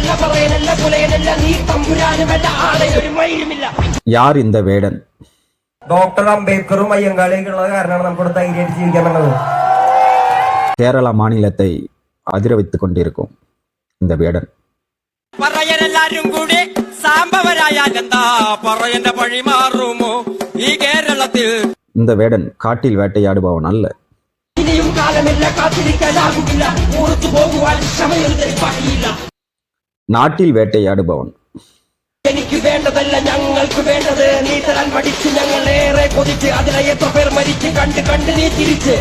അല്ലല്ല പറയനല്ല പുലയനല്ല നീ തമ്പുരാനുമല്ല ആളെ ഒരു മയിലുമില്ല யார் இந்த வேடன் ഡോക്ടർ അംബേദ്കറും അയ്യങ്കാളിയൊക്കെ ഉള്ളത് കാരണമാണ് നമുക്കിവിടെ ധൈര്യമായിട്ട് ജീവിക്കാൻ പറ്റുന്നത് கேரள மாநிலத்தை அதிர வைத்துக் கொண்டிருக்கும் இந்த வேடன் പറയനെല്ലാരും കൂടി സാമ്പവരായാൽ എന്താ പറയന്റെ പഴി മാറുമോ ഈ കേരളത്തിൽ இந்த வேடன் காட்டில் வேட்டையாடுபவன் அல்ல ഇനിയും കാലമില്ല കാത്തിരിക്കാനാകുമില്ല ഓർത്തു പോകുവാൻ ക്ഷമയൊരു ബാക്കിയില്ല நாட்டில் வேட்டையாடுபவன் എനിക്ക് വേണ്ടതല്ല ഞങ്ങൾക്ക് വേണ്ടത് നീ തരാൻ മടിച്ച് ഞങ്ങൾ ഏറെ കൊതിച്ച് അതിലെ എത്ര പേർ മരിച്ച് കണ്ട് കണ്ട് നീ തിരിച്ച്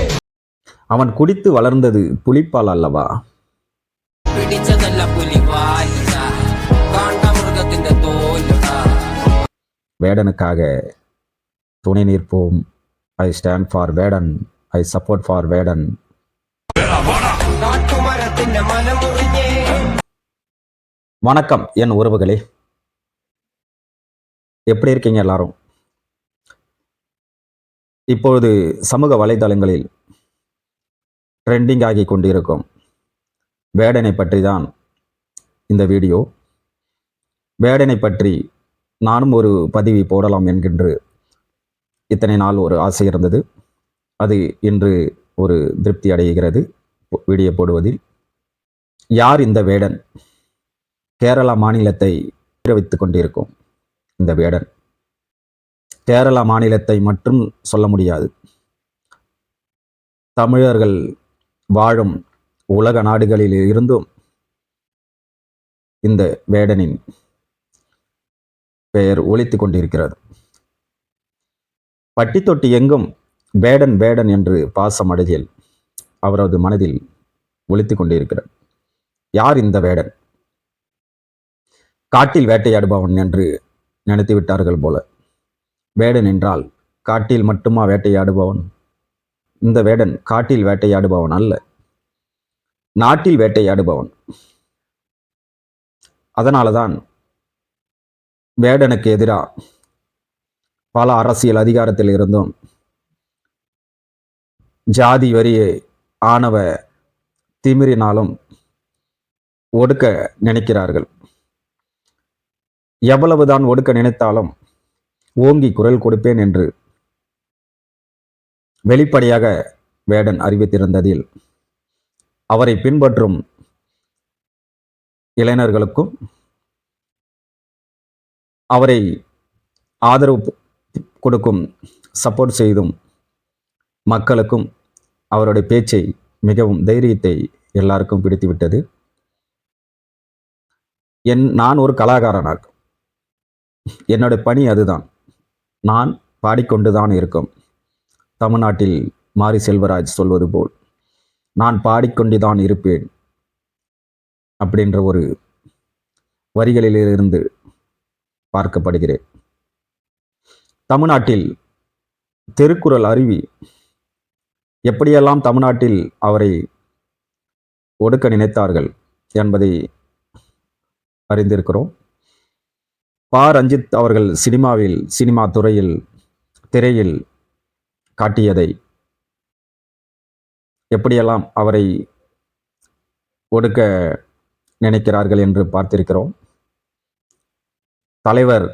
அவன் குடித்து வளர்ந்தது புலிப்பால் அல்லவா പിടിച്ചതല്ല പുലിവാലിട കാണ്ടമൃഗത്തിന്റെ തോലിട வேடனுக்காக துணை நிற்போம் I stand for Vedan I support for வேடன் കാട്ടുമരത്തിന്റെ മലമുറിഞ്ഞേ வணக்கம் என் உறவுகளே. எப்படி இருக்கீங்க எல்லாரும்? இப்பொழுது சமூக வலைதளங்களில் ட்ரெண்டிங் ஆகி கொண்டிருக்கும் வேடனை பற்றி தான் இந்த வீடியோ. வேடனை பற்றி நானும் ஒரு பதிவு போடலாம் என்கின்ற இத்தனை நாள் ஒரு ஆசை இருந்தது. அது இன்று ஒரு திருப்தி அடைகிறது வீடியோ போடுவதில். யார் இந்த வேடன்? கேரளா மாநிலத்தை வைத்துக் கொண்டிருக்கும் இந்த வேடன். கேரளா மாநிலத்தை மட்டும் சொல்ல முடியாது. தமிழர்கள் வாழும் உலக நாடுகளில் இருந்தும் இந்த வேடனின் பெயர் ஒழித்து கொண்டிருக்கிறது. பட்டி தொட்டி எங்கும் வேடன் வேடன் என்று பாசமடையில் அவரது மனதில் ஒழித்து கொண்டிருக்கிறார் யார் இந்த வேடன்? காட்டில் வேட்டையாடுபவன் என்று நினைத்து விட்டார்கள் போல. வேடன் என்றால் காட்டில் மட்டுமா வேட்டையாடுபவன்? இந்த வேடன் காட்டில் வேட்டையாடுபவன் அல்ல. நாட்டில் வேட்டையாடுபவன். அதனாலதான் வேடனுக்கு எதிராக பல அரசியல் அதிகாரத்தில் இருந்தும் ஜாதி வரியை ஆணவ திமிரினாலும் ஒடுக்க நினைக்கிறார்கள். எவ்வளவுதான் ஒடுக்க நினைத்தாலும் ஓங்கி குரல் கொடுப்பேன் என்று வெளிப்படையாக வேடன் அறிவித்திருந்ததில் அவரை பின்பற்றும் இளைஞர்களுக்கும் அவரை ஆதரவு கொடுக்கும் சப்போர்ட் செய்தும் மக்களுக்கும் அவருடைய பேச்சை மிகவும் தைரியத்தை எல்லாருக்கும் பிடித்துவிட்டது. என் நான் ஒரு கலாகாரனாகும் என்னோட பணி அதுதான். நான் பாடிக்கொண்டுதான் இருக்கும். தமிழ்நாட்டில் மாரி செல்வராஜ் சொல்வது போல் நான் பாடிக்கொண்டுதான் இருப்பேன் அப்படின்ற ஒரு வரிகளிலிருந்து பார்க்கப்படுகிறேன். தமிழ்நாட்டில் திருக்குறள் அருவி எப்படியெல்லாம் தமிழ்நாட்டில் அவரை ஒடுக்க நினைத்தார்கள் என்பதை அறிந்திருக்கிறோம். பா ரஞ்சித் அவர்கள் சினிமாவில் சினிமா துறையில் திரையில் காட்டியதை எப்படியெல்லாம் அவரை ஒடுக்க நினைக்கிறார்கள் என்று பார்த்திருக்கிறோம். தலைவர்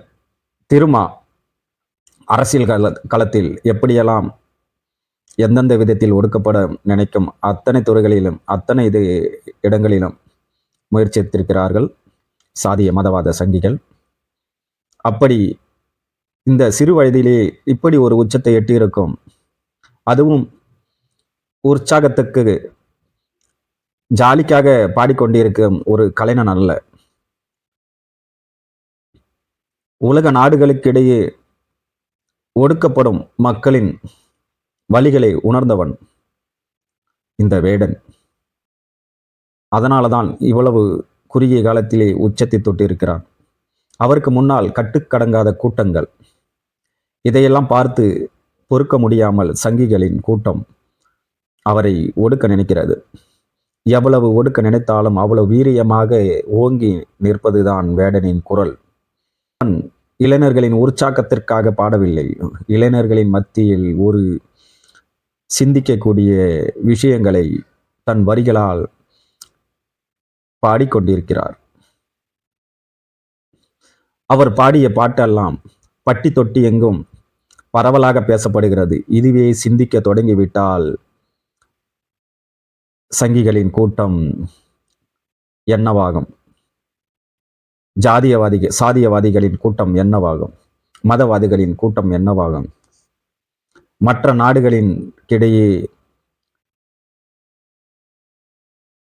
திருமா அரசியல் கல களத்தில் எப்படியெல்லாம் எந்தெந்த விதத்தில் ஒடுக்கப்பட நினைக்கும் அத்தனை துறைகளிலும் அத்தனை இது இடங்களிலும் முயற்சித்திருக்கிறார்கள் சாதிய மதவாத சங்கிகள். அப்படி இந்த சிறு வயதிலே இப்படி ஒரு உச்சத்தை எட்டியிருக்கும். அதுவும் உற்சாகத்துக்கு ஜாலிக்காக பாடிக்கொண்டிருக்கும் ஒரு கலைஞன் அல்ல. உலக நாடுகளுக்கிடையே ஒடுக்கப்படும் மக்களின் வழிகளை உணர்ந்தவன் இந்த வேடன். அதனால தான் இவ்வளவு குறுகிய காலத்திலே உச்சத்தை தொட்டிருக்கிறான். அவருக்கு முன்னால் கட்டுக்கடங்காத கூட்டங்கள். இதையெல்லாம் பார்த்து பொறுக்க முடியாமல் சங்கிகளின் கூட்டம் அவரை ஒடுக்க நினைக்கிறது. எவ்வளவு ஒடுக்க நினைத்தாலும் அவ்வளவு வீரியமாக ஓங்கி நிற்பதுதான் வேடனின் குரல். அவன் இளைஞர்களின் உற்சாகத்திற்காக பாடவில்லை. இளைஞர்களின் மத்தியில் ஒரு சிந்திக்கக்கூடிய விஷயங்களை தன் வரிகளால் பாடிக்கொண்டிருக்கிறார். அவர் பாடிய பாட்டெல்லாம் பட்டி தொட்டி எங்கும் பரவலாக பேசப்படுகிறது. இதுவே சிந்திக்க தொடங்கிவிட்டால் சங்கிகளின் கூட்டம் என்னவாகும்? ஜாதியவாதிகள் சாதியவாதிகளின் கூட்டம் என்னவாகும்? மதவாதிகளின் கூட்டம் என்னவாகும்? மற்ற நாடுகளின் கிடையே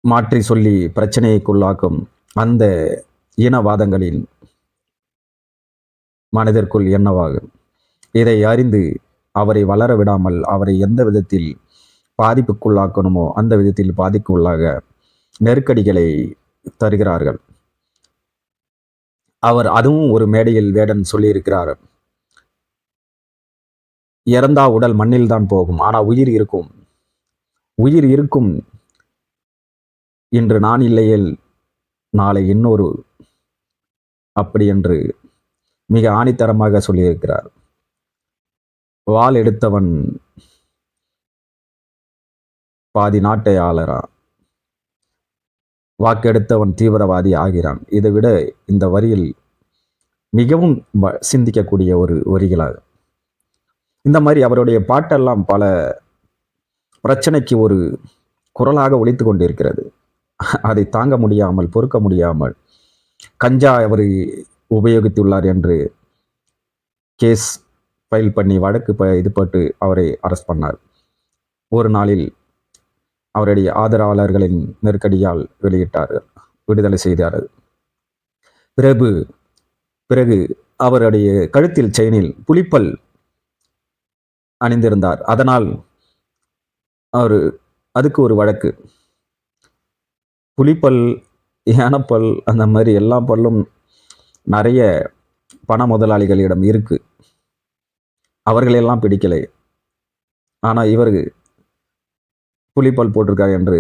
மாற்றி சொல்லி பிரச்சனைக்குள்ளாக்கும் அந்த இனவாதங்களின் மனதிற்குள் என்னவாகும் இதை அறிந்து அவரை வளர விடாமல் அவரை எந்த விதத்தில் பாதிப்புக்குள்ளாக்கணுமோ அந்த விதத்தில் பாதிக்குள்ளாக நெருக்கடிகளை தருகிறார்கள். அவர் அதுவும் ஒரு மேடையில் வேடன் சொல்லியிருக்கிறார். இறந்தா உடல் மண்ணில் தான் போகும் ஆனால் உயிர் இருக்கும். உயிர் இருக்கும் இன்று நான் இல்லையேல் நாளை இன்னொரு அப்படி என்று மிக ஆணித்தரமாக சொல்லியிருக்கிறார். வாள் எடுத்தவன் பாதி நாட்டை ஆளறான். வாக்கெடுத்தவன் தீவிரவாதி ஆகிறான். இதை விட இந்த வரியில் மிகவும் வ- சிந்திக்கக்கூடிய ஒரு வரிகளாகும் இந்த மாதிரி அவருடைய பாட்டெல்லாம் பல பிரச்சனைக்கு ஒரு குரலாக ஒழித்து கொண்டிருக்கிறது. அதை தாங்க முடியாமல் பொறுக்க முடியாமல் கஞ்சா அவர் உபயோகித்துள்ளார் என்று கேஸ் ஃபைல் பண்ணி வழக்கு ப இது போட்டு அவரை அரெஸ்ட் பண்ணார். ஒரு நாளில் அவருடைய ஆதரவாளர்களின் நெருக்கடியால் வெளியிட்டார் விடுதலை செய்தார். பிறகு பிறகு அவருடைய கழுத்தில் செயினில் புலிப்பல் அணிந்திருந்தார். அதனால் அவர் அதுக்கு ஒரு வழக்கு. புலிப்பல் யானப்பல் அந்த மாதிரி எல்லா பல்லும் நிறைய பண முதலாளிகளிடம் இருக்கு. அவர்களெல்லாம் பிடிக்கலை. ஆனால் இவர் புலிப்பல் போட்டிருக்கார் என்று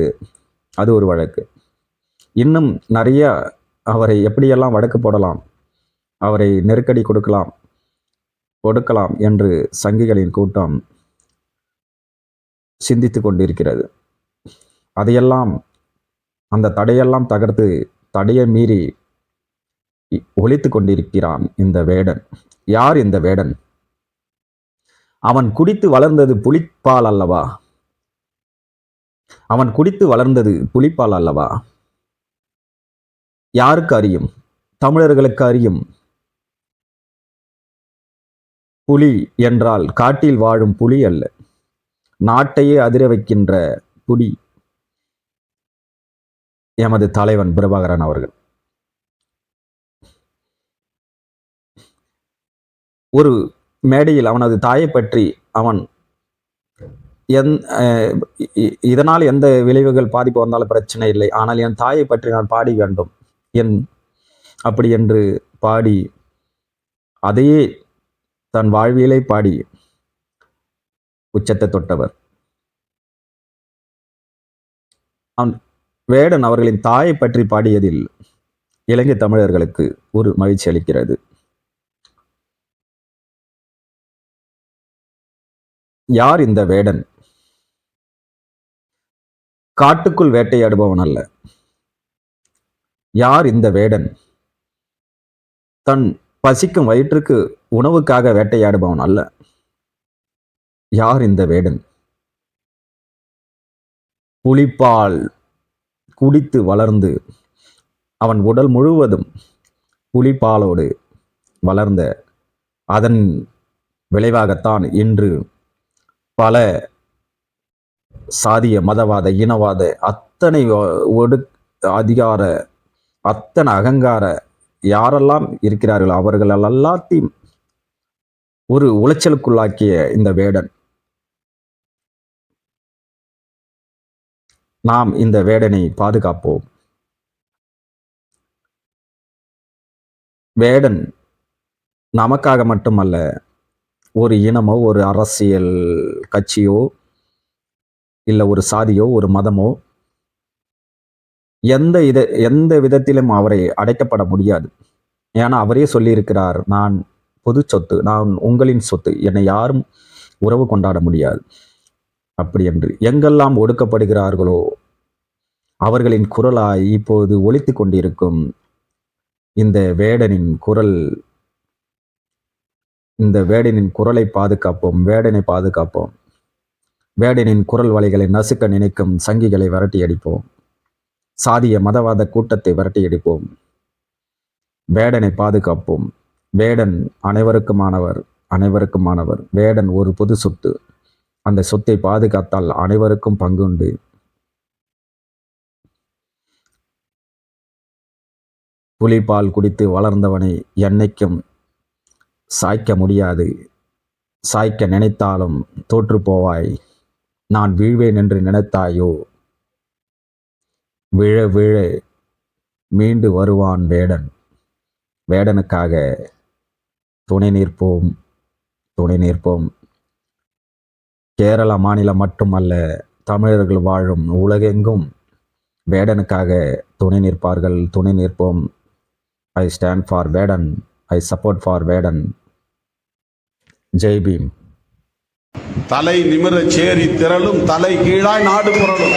அது ஒரு வழக்கு. இன்னும் நிறைய அவரை எப்படியெல்லாம் வழக்கு போடலாம் அவரை நெருக்கடி கொடுக்கலாம் கொடுக்கலாம் என்று சங்கிகளின் கூட்டம் சிந்தித்து கொண்டிருக்கிறது. அதையெல்லாம் அந்த தடையெல்லாம் தகர்த்து தடையை மீறி ஒழித்து கொண்டிருக்கிறான் இந்த வேடன். யார் இந்த வேடன்? அவன் குடித்து வளர்ந்தது புளிப்பால் அல்லவா? அவன் குடித்து வளர்ந்தது புலிப்பால் அல்லவா? யாருக்கு அறியும்? தமிழர்களுக்கு அறியும். புலி என்றால் காட்டில் வாழும் புலி அல்ல. நாட்டையே அதிர வைக்கின்ற புலி. எமது தலைவன் பிரபாகரன் அவர்கள். ஒரு மேடையில் அவனது தாயை பற்றி அவன் எந் இதனால் எந்த விளைவுகள் பாதிப்பு வந்தாலும் பிரச்சனை இல்லை. ஆனால் என் தாயை பற்றி நான் பாடி வேண்டும். என் அப்படி என்று பாடி அதையே தன் வாழ்வியலை பாடி உச்சத்தை தொட்டவர். அவன் வேடன் அவர்களின் தாயை பற்றி பாடியதில் இலங்கை தமிழர்களுக்கு ஒரு மகிழ்ச்சி அளிக்கிறது. யார் இந்த வேடன்? காட்டுக்குள் வேட்டையாடுபவன் அல்ல. யார் இந்த வேடன்? தன் பசிக்கும் வயிற்றுக்கு உணவுக்காக வேட்டையாடுபவன் அல்ல. யார் இந்த வேடன்? புலிப்பால் குடித்து வளர்ந்து அவன் உடல் முழுவதும் புலிப்பாலோடு வளர்ந்த அதன் விளைவாகத்தான் இன்று பல சாதிய மதவாத இனவாத அத்தனை ஒடு அதிகார அத்தனை அகங்கார யாரெல்லாம் இருக்கிறார்களோ அவர்கள் எல்லாத்தையும் ஒரு உளைச்சலுக்குள்ளாக்கிய இந்த வேடன். நாம் இந்த வேடனை பாதுகாப்போம். வேடன் நமக்காக மட்டுமல்ல ஒரு இனமோ ஒரு அரசியல் கட்சியோ இல்லை ஒரு சாதியோ ஒரு மதமோ எந்த இத எந்த விதத்திலும் அவரை அடைக்கப்பட முடியாது. ஏன்னா அவரே சொல்லியிருக்கிறார் நான் பொது சொத்து நான் உங்களின் சொத்து என்னை யாரும் உறவு கொண்டாட முடியாது. அப்படி என்று. எங்கெல்லாம் ஒடுக்கப்படுகிறார்களோ அவர்களின் குரலாய் இப்போது ஒழித்து கொண்டிருக்கும் இந்த வேடனின் குரல் இந்த வேடனின் குரலை பாதுகாப்போம் வேடனை பாதுகாப்போம். வேடனின் குரல் வலைகளை நசுக்க நினைக்கும் சங்கிகளை விரட்டி அடிப்போம் சாதிய மதவாத கூட்டத்தை விரட்டி அடிப்போம் வேடனை பாதுகாப்போம். வேடன் அனைவருக்குமானவர் அனைவருக்குமானவர். வேடன் ஒரு பொது சொத்து. அந்த சொத்தை பாதுகாத்தால் அனைவருக்கும் பங்குண்டு புலிப்பால் குடித்து வளர்ந்தவனை என்னைக்கும் சாய்க்க முடியாது. சாய்க்க நினைத்தாலும் தோற்று போவாய். நான் வீழ்வேன் என்று நினைத்தாயோ? விழ விழ மீண்டு வருவான் வேடன். வேடனுக்காக துணை நிற்போம் துணை நிற்போம். கேரள மாநிலம் மட்டுமல்ல தமிழர்கள் வாழும் உலகெங்கும் வேடனுக்காக துணை நிற்பார்கள் துணை நிற்போம். I stand for Vedan I support for Vedan. Jai Bhim. தலை நிமிர சேரி திரளும் தலை கீழாய் நாடு புரளும்.